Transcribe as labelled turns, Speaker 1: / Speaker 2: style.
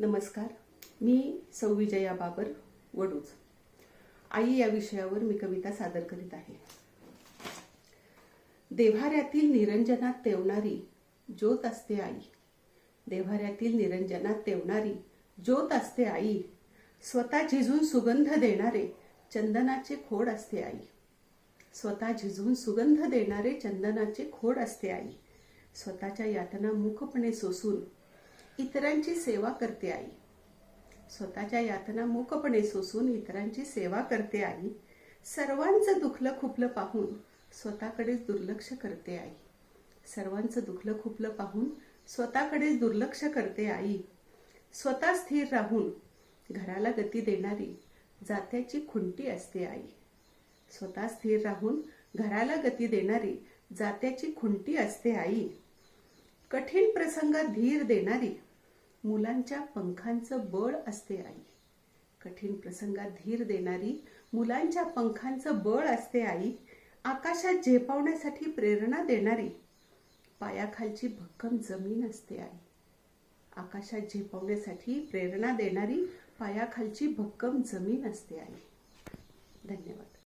Speaker 1: नमस्कार. मी सौ विजया बाबर वडूज. आई या विषयावर मी कविता सादर करीत आहे. देव्हाऱ्यातील निरंजनात तेवणारी ज्योत असते आई. देव्हाऱ्यातील निरंजनात तेवणारी ज्योत असते आई. स्वतः झिजून सुगंध देणारे चंदनाचे खोड असते आई. स्वतः झिजून सुगंध देणारे चंदनाचे खोड असते आई. स्वतःच्या यातना मुखपणे सोसून इतरांची सेवा करते आई. स्वतःच्या यातना मूकपणे सोसून इतरांची सेवा करते आई. सर्वांचं दुखलं खुपलं पाहून स्वतःकडेच दुर्लक्ष करते आई. सर्वांचं दुखलं खुपलं पाहून स्वतःकडेच दुर्लक्ष करते आई. स्वतः स्थिर राहून घराला गती देणारी जात्याची खुंटी असते आई. स्वतः स्थिर राहून घराला गती देणारी जात्याची खुंटी असते आई. कठीण प्रसंगात धीर देणारी मुलांच्या पंखांचं बळ असते आई. कठीण प्रसंगात धीर देणारी मुलांच्या पंखांचं बळ असते आई आकाशात झेपावण्यासाठी प्रेरणा देणारी पायाखालची भक्कम जमीन असते आई. आकाशात झेपावण्यासाठी प्रेरणा देणारी पायाखालची भक्कम जमीन असते आई. धन्यवाद.